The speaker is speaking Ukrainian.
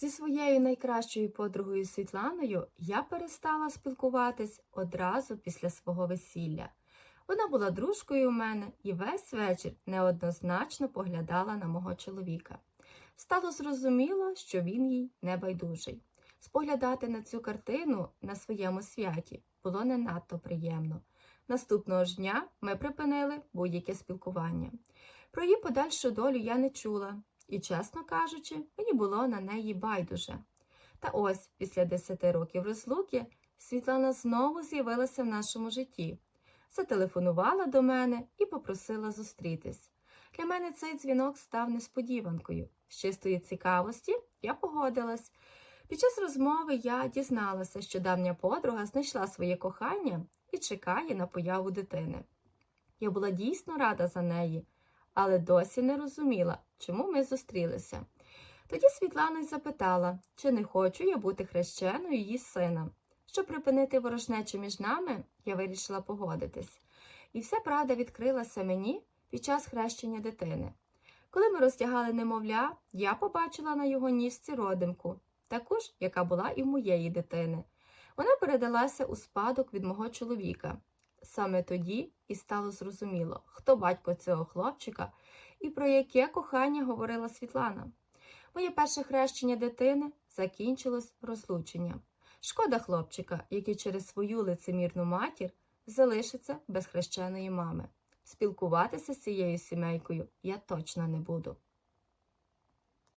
Зі своєю найкращою подругою Світланою я перестала спілкуватись одразу після свого весілля. Вона була дружкою у мене і весь вечір неоднозначно поглядала на мого чоловіка. Стало зрозуміло, що він їй не байдужий. Споглядати на цю картину на своєму святі було не надто приємно. Наступного ж дня ми припинили будь-яке спілкування. Про її подальшу долю я не чула, і, чесно кажучи, мені було на неї байдуже. Та ось, після десяти років розлуки, Світлана знову з'явилася в нашому житті, зателефонувала до мене і попросила зустрітись. Для мене цей дзвінок став несподіванкою. З чистої цікавості я погодилась. Під час розмови я дізналася, що давня подруга знайшла своє кохання і чекає на появу дитини. Я була дійсно рада за неї, але досі не розуміла, чому ми зустрілися. Тоді Світлана й запитала, чи не хочу я бути хрещеною її сина. Щоб припинити ворожнечу між нами, я вирішила погодитись. І вся правда відкрилася мені під час хрещення дитини. Коли ми розтягали немовля, я побачила на його ніжці родимку, таку ж, яка була і в моєї дитини. Вона передалася у спадок від мого чоловіка. Саме тоді і стало зрозуміло, хто батько цього хлопчика і про яке кохання говорила Світлана. Моє перше хрещення дитини закінчилось розлученням. Шкода хлопчика, який через свою лицемірну матір залишиться без хрещеної мами. Спілкуватися з цією сімейкою я точно не буду.